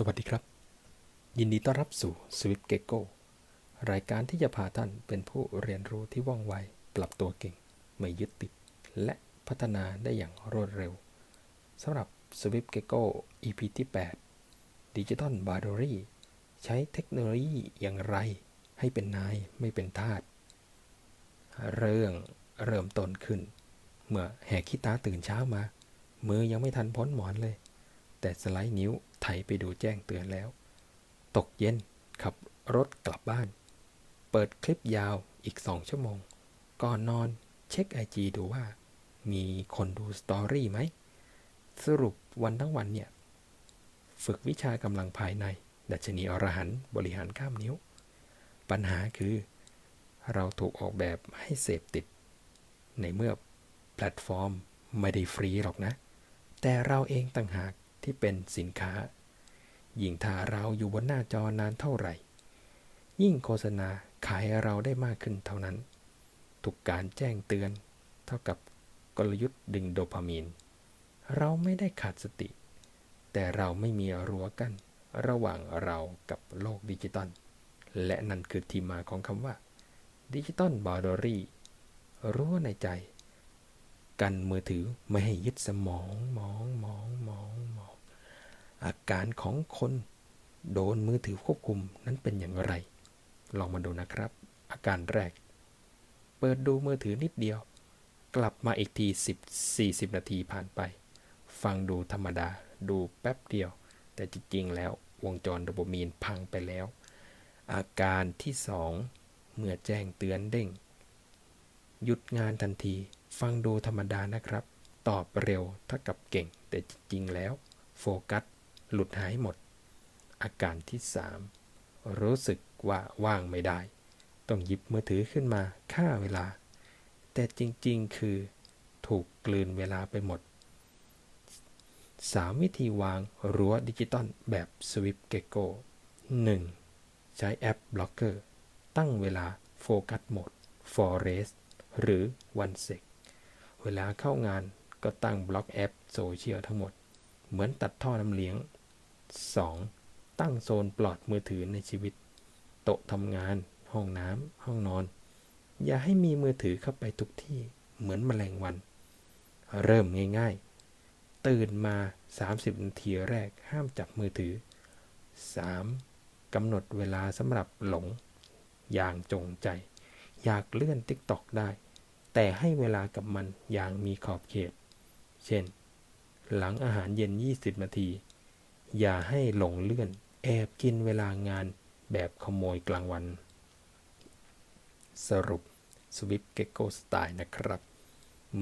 สวัสดีครับ ยินดีต้อนรับสู่ Swift Gecko รายการที่จะพาท่านเป็นผู้เรียนรู้ที่ว่องไว ปรับตัวเก่ง ไม่ยึดติด และพัฒนาได้อย่างรวดเร็วสำหรับ Swift Gecko EP ที่ 8 Digital Boundary ใช้เทคโนโลยีอย่างไร ให้เป็นนายไม่เป็นทาสเรื่องเริ่มต้นขึ้น เมื่อแหกขี้ตาตื่นเช้ามา มือยังไม่ทันพ้นหมอนเลย แต่สไลด์นิ้ว ไถไปดูแจ้งเตือนแล้ว ตกเย็นขับรถกลับบ้าน เปิดคลิปยาวอีกสองชั่วโมง ก่อนนอนเช็คไอจีดูว่า มีคนดูสตอรี่ไหม สรุปวันทั้งวันเนี่ย ฝึกวิชากำลังภายใน ดัชนีอรหันต์บริหารก้ามนิ้ว ปัญหาคือ เราถูกออกแบบให้เสพติด ในเมื่อแพลตฟอร์มไม่ได้ฟรีหรอกนะ แต่เราเองต่างหากที่เป็นสินค้า ยิ่งถ้าเราอยู่บนหน้าจอนานเท่าไหร่ ยิ่งโฆษณาขายเราได้มากขึ้นเท่านั้น ทุกการแจ้งเตือนเท่ากับกลยุทธ์ดึงโดพามีน เราไม่ได้ขาดสติ แต่เราไม่มีรั้วกั้นระหว่างเรากับโลกดิจิตอล และนั่นคือที่มาของคำว่าดิจิตอลบาร์ดอรี่รั้วในใจ กันมือถือไม่ให้ยึดสมองมองมองมองมอง อาการของคนโดนมือถือควบคุมนั้นเป็นอย่างไร ลองมาดูนะครับ อาการแรก เปิดดูมือถือนิดเดียว กลับมาอีกที10 40 นาทีผ่านไป ฟังดูธรรมดาดูแป๊บเดียว แต่จริงๆแล้ววงจรโดโปามีนพังไปแล้ว อาการที่ 2 เมื่อแจ้งเตือนเด้ง หยุดงานทันที ฟังดูธรรมดานะครับ ตอบเร็วเท่ากับเก่ง แต่จริงๆแล้ว โฟกัส หลุดหายหมด อาการที่3รู้สึกว่าว่างไม่ได้ ต้องหยิบมือถือขึ้นมาฆ่าเวลา แต่จริงๆ คือ ถูกกลืนเวลาไปหมด 3 วิธีวางรั้วดิจิตอลแบบ Swift Gecko 1. ใช้แอปบล็อกเกอร์ ตั้งเวลาโฟกัสโหมด Forest หรือ One Sec เวลาเข้างานก็ตั้งบล็อกแอปโซเชียลทั้งหมด เหมือนตัดท่อน้ำเลี้ยง 2. ตั้งโซนปลอดมือถือในชีวิต โต๊ะทำงาน ห้องน้ำห้องนอน อย่าให้มีมือถือเข้าไปทุกที่เหมือนแมลงวัน เริ่มง่ายๆ ตื่นมา 30 นาทีแรกห้ามจับมือถือ 3. กำหนดเวลาสำหรับหลง อย่างจงใจ อยากเลื่อน TikTok ได้ แต่ให้เวลากับมันอย่างมีขอบเขต เช่น หลังอาหารเย็น 20 นาที อย่าให้หลงเลื่อน แอบกินเวลางานแบบขโมยกลางวัน สรุป Swift Gecko Style นะครับ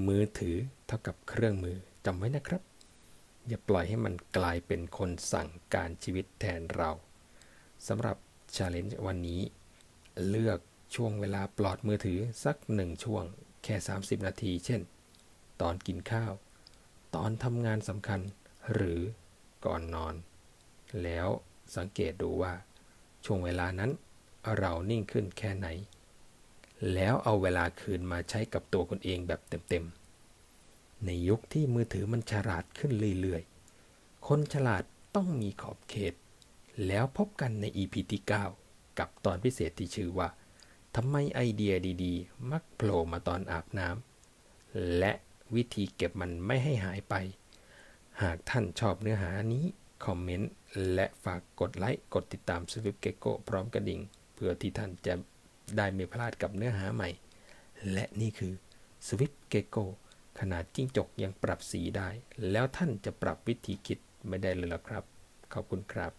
มือถือเท่ากับเครื่องมือจำไว้นะครับ อย่าปล่อยให้มันกลายเป็นคนสั่งการชีวิตแทนเราสำหรับ Challenge วันนี้ เลือกช่วงเวลาปลอดมือถือสักหนึ่งช่วงแค่ 30 นาที เช่น ตอนกินข้าว ตอนทำงานสำคัญหรือ ก่อนนอน แล้วสังเกตดูว่า ช่วงเวลานั้นเรานิ่งขึ้นแค่ไหน แล้วเอาเวลาคืนมาใช้กับตัวคนเองแบบเต็มๆ ในยุคที่มือถือมันฉลาดขึ้นเรื่อยๆ คนฉลาดต้องมีขอบเขต แล้วพบกันใน EP ที่ 9 กับตอนพิเศษที่ชื่อว่าทำไมไอเดียดีๆ มักโผล่มาตอนอาบน้ำและวิธีเก็บมันไม่ให้หายไป หากท่านชอบเนื้อหานี้ คอมเมนต์ และฝากกดไลค์ กดติดตาม Swift Gecko พร้อมกระดิ่ง เพื่อที่ท่านจะได้ไม่พลาดกับเนื้อหาใหม่ และนี่คือ Swift Gecko ขนาดจิ้งจกยังปรับสีได้ แล้วท่านจะปรับวิธีคิดไม่ได้เลยหรอครับ ขอบคุณครับ